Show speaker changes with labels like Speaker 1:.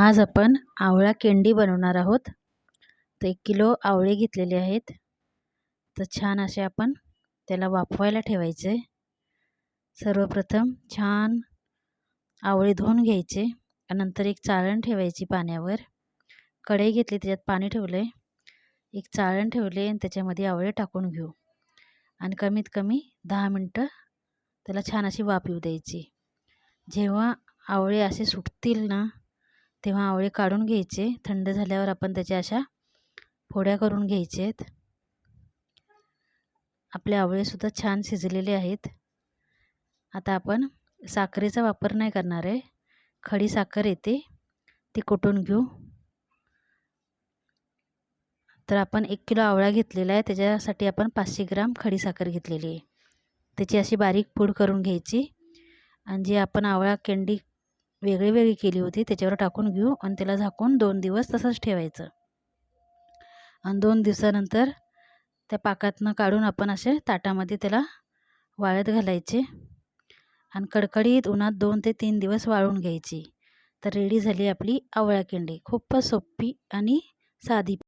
Speaker 1: आज आपण आवळा केंडी बनवणार आहोत. तर एक किलो आवळे घेतलेले आहेत. तर छान असे आपण त्याला वाफवायला ठेवायचे. सर्वप्रथम छान आवळे धुवून घ्यायचे नंतर एक चाळण ठेवायची पाण्यावर. कढई घेतली त्याच्यात पाणी ठेवलं आहे एक चाळण ठेवले आणि त्याच्यामध्ये आवळे टाकून घेऊ. आणि कमीत कमी दहा मिनटं त्याला छान अशी वाफ येऊ द्यायची. जेव्हा आवळे असे सुटतील ना तेव्हा आवळे काढून घ्यायचे. थंड झाल्यावर आपण त्याच्या अशा फोड्या करून घ्यायचे आहेत आपले आवळेसुद्धा छान शिजलेले आहेत. आता आपण साखरेचा वापर नाही करणार आहे. खडी साखर येते. ती कुटून घेऊ? तर आपण एक किलो आवळा घेतलेला आहे. त्याच्यासाठी आपण पाचशे ग्राम खडी साखर घेतलेली आहे. त्याची अशी बारीक पूड करून घ्यायची. आणि जे आपण आवळा कँडी वेगळी वेगळी केली होती. त्याच्यावर टाकून घेऊ आणि त्याला झाकून दोन दिवस तसंच ठेवायचं. आणि दोन दिवसानंतर त्या पाकातनं काढून आपण असे ताटामध्ये त्याला वाळत घालायचे आणि कडकडीत उन्हात दोन ते तीन दिवस वाळून घ्यायची. तर रेडी झाली आपली आवळा केंडी. खूपच सोपी आणि साधी